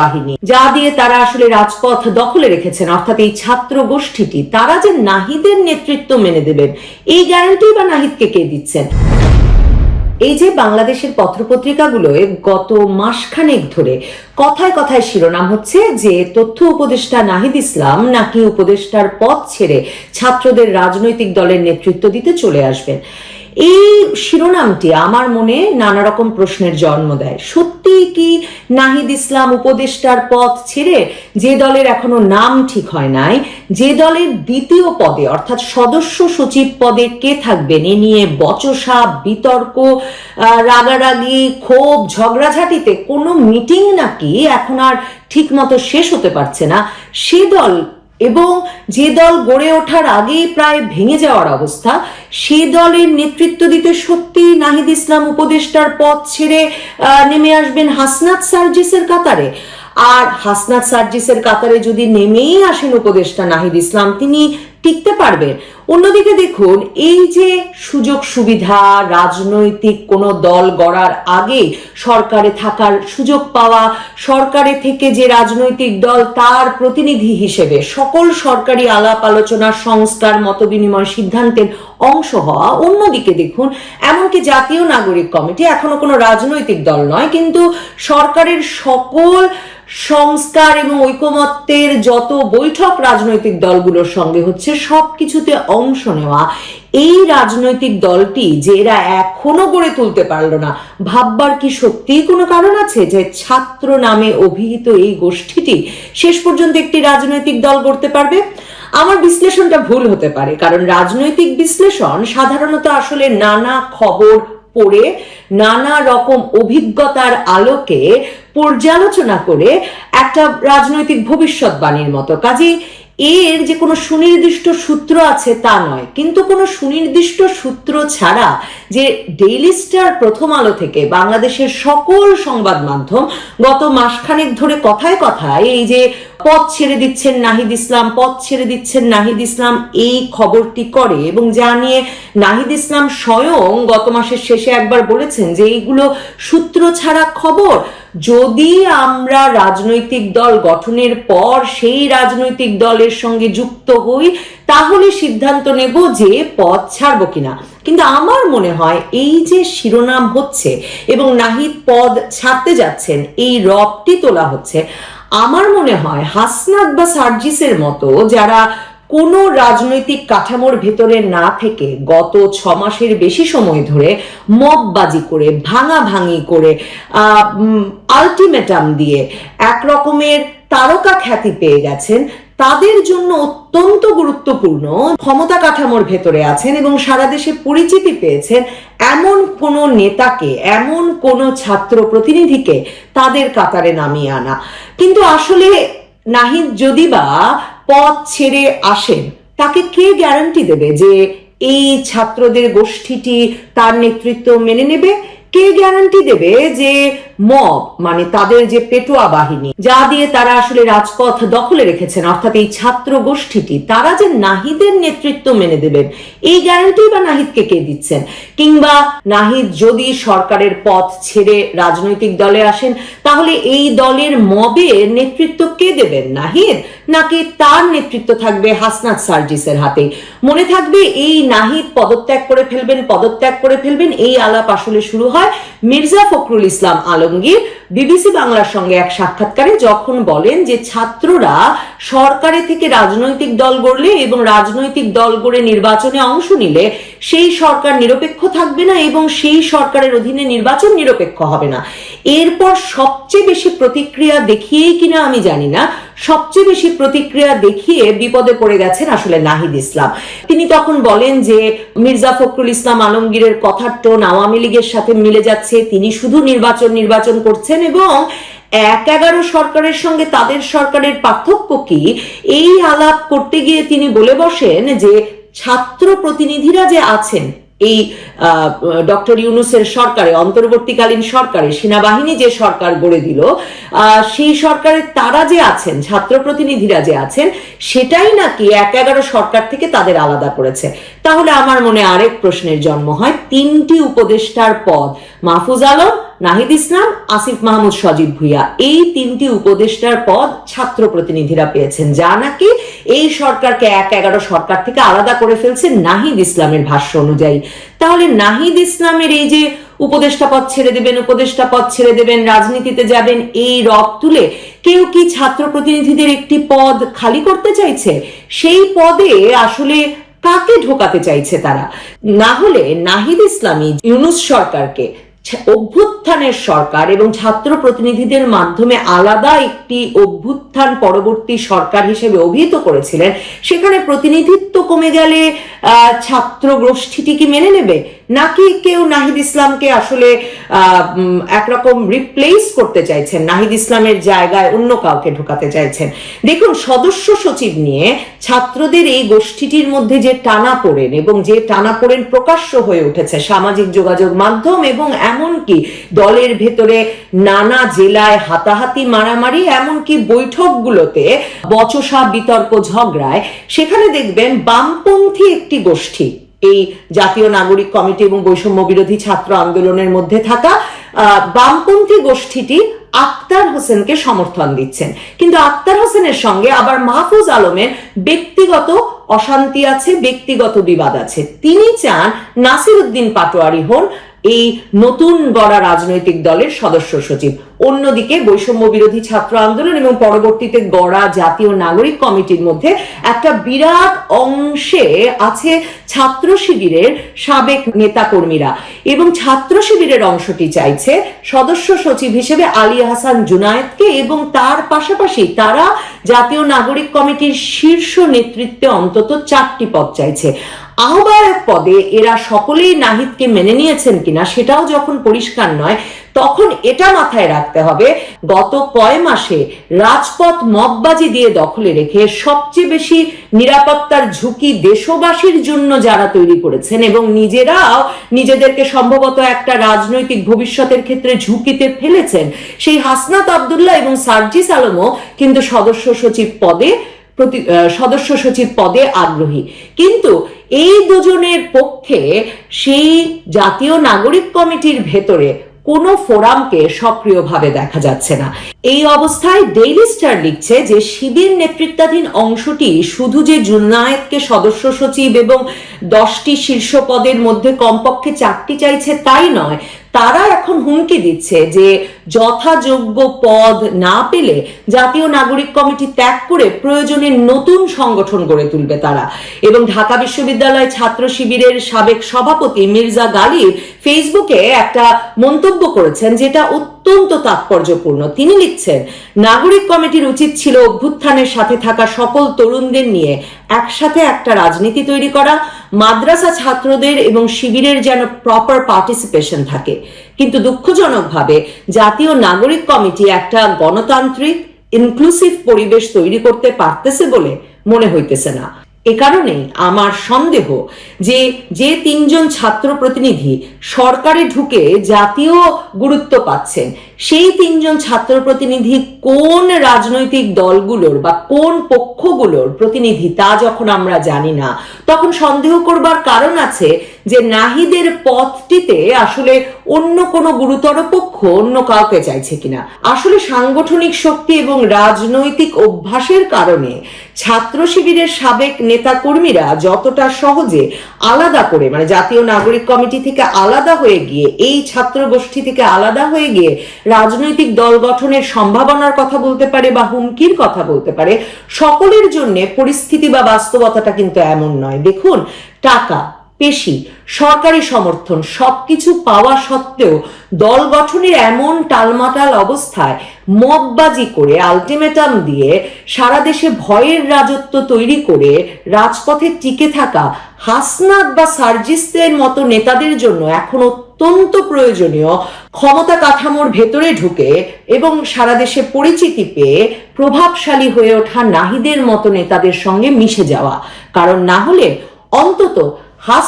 বাহিনী। যা দিয়ে তারা আসলে রাজপথ দখলে রেখেছেন। অর্থাৎ এই ছাত্র গোষ্ঠীটি, তারা যে নাহিদের নেতৃত্ব মেনে দেবেন, এই গ্যারান্টি বা নাহিদকে কে দিচ্ছেন? এই যে বাংলাদেশের পত্রপত্রিকাগুলোয় গত মাসখানেক ধরে কথায় কথায় শিরোনাম হচ্ছে যে, তথ্য উপদেষ্টা নাহিদ ইসলাম নাকি উপদেষ্টার পদ ছেড়ে ছাত্রদের রাজনৈতিক দলের নেতৃত্ব দিতে চলে আসবেন। এই শিরোনামটি আমার মনে নানা রকম প্রশ্নের জন্ম দেয়। সত্যি কি নাহিদ ইসলাম উপদেষ্টার পদ ছেড়ে যে দলের এখনও নাম ঠিক হয় নাই, যে দলের দ্বিতীয় পদে, অর্থাৎ সদস্য সচিব পদে কে থাকবেন, এ নিয়ে বচসা, বিতর্ক রাগারাগি, ক্ষোভ, ঝগড়াঝাটিতে কোনো মিটিং নাকি এখন আর ঠিক মতো শেষ হতে পারছে না। সে দল এবং যে দল গড়ে ওঠার আগেই প্রায় ভেঙে যাওয়ার অবস্থা, সে দলের নেতৃত্ব দিতে সত্যি নাহিদ ইসলাম উপদেষ্টার পথ ছেড়ে নেমে আসবেন হাসনাত সার্জিসের কাতারে। আর হাসনাত সার্জিসের কাতারে যদি নেমেই আসেন উপদেষ্টা নাহিদ ইসলাম, তিনি টিকতে পারবেন অন্যদিকে দেখুন, এই যে সুযোগ সুবিধা, রাজনৈতিক কোনো দল গড়ার আগে সরকারে থাকার সুযোগ পাওয়া, সরকারে থেকে যে রাজনৈতিক দল তার প্রতিনিধি হিসেবে সকল সরকারি আলাপ আলোচনা, সংস্কার মত বিনিময় সিদ্ধান্তের অংশ হওয়া, অন্যদিকে দেখুন, এমনকি জাতীয় নাগরিক কমিটি এখনও কোনো রাজনৈতিক দল নয়, কিন্তু সরকারের সকল সংস্কার এবং ঐকমত্যের যত বৈঠক রাজনৈতিক দলগুলোর সঙ্গে হচ্ছে সব কিছুতে অংশ নেওয়া। এই রাজনৈতিক দলটি যে এরা এখনও গড়ে তুলতে পারল না, ভাববার কি সত্যিই কোনো কারণ আছে যে ছাত্র নামে অভিহিত এই গোষ্ঠীটি শেষ পর্যন্ত একটি রাজনৈতিক দল গড়তে পারবে? আমার বিশ্লেষণটা ভুল হতে পারে, কারণ রাজনৈতিক বিশ্লেষণ সাধারণত আসলে নানা খবর পড়ে, নানা রকম অভিজ্ঞতার আলোকে পর্যালোচনা করে একটা রাজনৈতিক ভবিষ্যৎবাণীর মতো। কাজে এর যে কোনো সুনির্দিষ্ট সূত্র আছে তা নয়। কিন্তু কোনো সুনির্দিষ্ট সূত্র ছাড়া যে ডেইলি স্টার প্রথম আলো থেকে বাংলাদেশের সকল সংবাদ মাধ্যম গত মাসখানেক ধরে কথায় কথায় এই যে পথ ছেড়ে দিচ্ছেন নাহিদ ইসলাম, পথ ছেড়ে দিচ্ছেন নাহিদ ইসলাম, এই খবরটি করে এবং যা নিয়ে নাহিদ ইসলাম স্বয়ং গত মাসের শেষে একবার বলেছেন যে এইগুলো সূত্র ছাড়া খবর। যদি আমরা রাজনৈতিক দল গঠনের পর সেই রাজনৈতিক দলের সঙ্গে যুক্ত হই, তাহলে সিদ্ধান্ত নেব যে পথ ছাড়বো কিনা। কিন্তু আমার মনে হয় এই যে শিরোনাম হচ্ছে এবং নাহিদ পদ ছাড়তে যাচ্ছেন, এই রবটি তোলা হচ্ছে আমার মনে হয় হাসনাত বা সার্জিসের মতো যারা কোনো রাজনৈতিক কাঠামোর ভেতরে না থেকে গত ছ মাসের বেশি সময় ধরে মববাজি করে ভাঙা ভাঙি করে আলটিমেটাম দিয়ে এক রকমের তারকা খ্যাতি পেয়ে গেছেন। তাদের জন্য অত্যন্ত গুরুত্বপূর্ণ ক্ষমতা কাঠামোর ভেতরে আছেন এবং সারা দেশে পরিচিতি পেয়েছেন এমন কোন নেতাকে, এমন কোন ছাত্র প্রতিনিধিকে তাদের কাতারে নামিয়ে আনা। কিন্তু আসলে নাহিদ যদি বা পথ ছেড়ে আসেন, তাকে কে গ্যারান্টি দেবে যে এই ছাত্রদের গোষ্ঠীটি তার নেতৃত্ব মেনে নেবে? কে গ্যারান্টি দেবে যে মব মানে তাদের যে পেটোয়া বাহিনী, যা দিয়ে তারা আসলে রাজপথ দখলে রেখেছেন, অর্থাৎ এই ছাত্র গোষ্ঠীটি, তারা যে নাহিদের নেতৃত্ব মেনে দেবেন, এই গ্যারান্টি বা নাহিদকে কে দিচ্ছেন? কিংবা নাহিদ যদি সরকারের পথ ছেড়ে রাজনৈতিক দলে আসেন, তাহলে এই দলের মবের নেতৃত্ব কে দেবেন? নাহিদ? নাকি তার নেতৃত্ব থাকবে হাসনাত সার্জিসের হাতে? মনে থাকবে এই নাহিদ পদত্যাগ করে ফেলবেন, পদত্যাগ করে ফেলবেন, এই আলাপ আসলে শুরু হয় মির্জা ফখরুল ইসলাম আলমগীর বিবিসি বাংলার সঙ্গে এক সাক্ষাৎকারে যখন বলেন যে ছাত্ররা সরকারে থেকে রাজনৈতিক দল গড়লে এবং রাজনৈতিক দল গড়ে নির্বাচনে অংশ নিলে সেই সরকার নিরপেক্ষ থাকবে না এবং সেই সরকারের অধীনে নির্বাচন নিরপেক্ষ হবে না। এরপর সবচেয়ে বেশি প্রতিক্রিয়া দেখিয়েই কিনা আমি জানি না। সবচেয়ে বেশি প্রতিক্রিয়া দেখিয়ে বিপদে পড়ে গেছেন আসলে নাহিদ ইসলাম। তিনি তখন বলেন যে, মির্জা ফখরুল ইসলাম আলমগীরের কথার টোন আওয়ামী লীগের সাথে মিলে যাচ্ছে। তিনি শুধু নির্বাচন নির্বাচন করছেন এবং এক এগারো সরকারের সঙ্গে তাদের সরকারের পার্থক্য কি? এই আলাপ করতে গিয়ে তিনি বলে বসেন যে ছাত্র প্রতিনিধিরা যে আছেন, এই ডক্টর ইউনুসের সরকারে, অন্তর্বর্তীকালীন সরকারে, সেনাবাহিনী যে সরকার গড়ে দিল সেই সরকারের তারা যে আছেন, ছাত্র প্রতিনিধিরা যে আছেন, সেটাই নাকি এক এগারো সরকার থেকে তাদের আলাদা করেছে? তাহলে আমার মনে আরেক প্রশ্নের জন্ম হয়। তিনটি উপদেষ্টার পদ, মাহফুজ আলম নাহিদ ইসলাম, আসিফ মাহমুদ, সজীব ভুইয়া। এই তিনটি উপদেষ্টার পদ ছাত্র প্রতিনিধিরা পেয়েছেন। যা নাকি এই সরকারকে এক এগারো সরকার থেকে আলাদা করে ফেলছে নাহিদ ইসলামের ভাষ্য অনুযায়ী। তাহলে নাহিদ ইসলামের এই যে উপদেষ্টা পদ ছেড়ে দেবেন, উপদেষ্টা পদ ছেড়ে দেবেন, রাজনীতিতে যাবেন, এই রব তুলে কেউ কি ছাত্র প্রতিনিধিদের একটি পদ খালি করতে চাইছে? সেই পদে আসলে কাকে ঢোকাতে চাইছে তারা? না হলে নাহিদ ইসলামী ইউনুস সরকারকে ছা- অভ্যুত্থানের সরকার এবং ছাত্র প্রতিনিধিদের মাধ্যমে আলাদা একটি অভ্যুত্থান পরবর্তী সরকার হিসেবে অভিহিত করেছিলেন, সেখানে প্রতিনিধিত্ব কমে গেলে ছাত্র গোষ্ঠীটি কি মেনে নেবে? নাকি কেউ নাহিদ ইসলামকে আসলে একরকম রিপ্লেস করতে চাইছেন? নাহিদ ইসলামের জায়গায় অন্য কাউকে ঢোকাতে চাইছেন? দেখুন, সদস্য সচিব নিয়ে ছাত্রদের এই গোষ্ঠীটির মধ্যে যে টানা পড়েন এবং যে টানা পড়েন প্রকাশ্য হয়ে উঠেছে, সামাজিক যোগাযোগ মাধ্যম এবং এমনকি দলের ভেতরে নানা জেলায় হাতাহাতি মারামারি, এমনকি বৈঠকগুলোতে বচসা বিতর্ক ঝগড়ায়। সেখানে দেখবেন বামপন্থী একটি গোষ্ঠী, এই জাতীয় নাগরিক কমিটি এবং বৈষম্য বিরোধী ছাত্র আন্দোলনের মধ্যে থাকা বামপন্থী গোষ্ঠীটি আক্তার হোসেনকে সমর্থন দিচ্ছেন। কিন্তু আক্তার হোসেনের সঙ্গে আবার মাহফুজ আলমের ব্যক্তিগত অশান্তি আছে, ব্যক্তিগত বিবাদ আছে। তিনি চান নাসির উদ্দিন পাটোয়ারি হন এই নতুন গড়া রাজনৈতিক দলের সদস্য সচিব। অন্যদিকে বৈষম্য বিরোধী ছাত্র আন্দোলন এবং পরবর্তীতে গড়া জাতীয় নাগরিক কমিটির মধ্যে একটা বিরাট অংশে আছে ছাত্র শিবিরের সাবেক নেতাকর্মীরা এবং ছাত্র শিবিরের অংশটি চাইছে সদস্য সচিব হিসেবে আলী হাসান জুনায়েদকে এবং তার পাশাপাশি তারা জাতীয় নাগরিক কমিটির শীর্ষ নেতৃত্বে অন্তত চারটি পদ চাইছে। আহ্বায়ক পদে এরা সকলেই নাহিদকে মেনে নিয়েছেন কিনা সেটাও যখন পরিষ্কার নয়, তখন এটা মাথায় রাখতে হবে, গত কয় মাসে রাজপথ মববাজি দিয়ে দখলে রেখে সবচেয়ে বেশি নিরাপত্তার ঝুঁকি দেশবাসীর জন্য যারা তৈরি করেছেন এবং নিজেরাও নিজেদেরকে সম্ভবত একটা রাজনৈতিক ভবিষ্যতের ক্ষেত্রে ঝুঁকিতে ফেলেছেন, সেই হাসনাত আবদুল্লাহ এবং সার্জিস আলমও কিন্তু সদস্য সচিব পদে প্রতি সদস্য সচিব পদে আগ্রহী। কিন্তু এই দুজনের পক্ষে সেই জাতীয় নাগরিক কমিটির ভেতরে কোনো ফোরামকে সক্রিয়ভাবে দেখা যাচ্ছে না। এই অবস্থায় ডেইলি স্টার লিখছে যে, শিবির নেতৃত্বাধীন অংশটি শুধু যে জুনায়েদকে সদস্য সচিব এবং দশটি শীর্ষ পদের মধ্যে কমপক্ষে চারটি চাইছে তাই নয়, তারা এখন হুমকি দিচ্ছে যে যথাযোগ্য পদ না পেলে জাতীয় নাগরিক কমিটি ত্যাগ করে প্রয়োজনে নতুন সংগঠন গড়ে তুলবে তারা। এবং ঢাকা বিশ্ববিদ্যালয় ছাত্র শিবিরের সাবেক সভাপতি মির্জা গালিব ফেসবুকে একটা মন্তব্য করেছেন যেটা অত্যন্ত তাৎপর্যপূর্ণ। তিনি লিখছেন, নাগরিক কমিটির উচিত ছিল অভ্যুত্থানের সাথে থাকা সকল তরুণদের নিয়ে একসাথে একটা রাজনীতি তৈরি করা, মাদ্রাসা ছাত্রদের এবং শিবিরের যেন প্রপার পার্টিসিপেশন থাকে। কিন্তু দুঃখজনকভাবে জাতীয় নাগরিক কমিটি একটা গণতান্ত্রিক ইনক্লুসিভ পরিবেশ তৈরি করতে পারতেছে বলে মনে হইতেছে না। এ কারণে আমার সন্দেহ যে যে তিনজন ছাত্র প্রতিনিধি সরকারে ঢুকে জাতীয় গুরুত্ব পাচ্ছেন সেই তিনজন ছাত্র প্রতিনিধি কোন রাজনৈতিক দলগুলোর বা কোন পক্ষগুলোর প্রতিনিধি তা যখন আমরা জানি না, তখন সন্দেহ করবার কারণ আছে যে নাহিদের পথটিতে আসলে অন্য কোনো গুরুতর পক্ষ অন্য কাউকে চাইছে কিনা। আসলে সাংগঠনিক শক্তি এবং রাজনৈতিক অভ্যাসের কারণে ছাত্র শিবিরের সাবেক নেতা কর্মীরা যতটা সহজে আলাদা করে মানে জাতীয় নাগরিক কমিটি থেকে আলাদা হয়ে গিয়ে, এই ছাত্র গোষ্ঠী থেকে আলাদা হয়ে গিয়ে রাজনৈতিক দল গঠনের সম্ভাবনার কথা বলতে পারে বা হুমকির কথা বলতে পারে, সকলের জন্য পরিস্থিতি বা বাস্তবতাটা কিন্তু এমন নয়। দেখুন, টাকা, পেশি, সরকারি সমর্থন, সবকিছু পাওয়া সত্ত্বেও দল গঠনের এমন টালমাটাল অবস্থায় মববাজি করে আলটিমেটাম দিয়ে সারা দেশে ভয়ের রাজত্ব তৈরি করে রাজপথে টিকে থাকা হাসনাত বা সার্জিসদের মতো নেতাদের জন্য এখন অত্যন্ত প্রয়োজনীয়, ক্ষমতা কাঠামোর ভেতরে ঢুকে এবং সারা দেশে পরিচিতি পেয়ে প্রভাবশালী হয়ে ওঠা নাহিদের মতো নেতাদের সঙ্গে মিশে যাওয়া। কারণ না হলে অন্তত হাস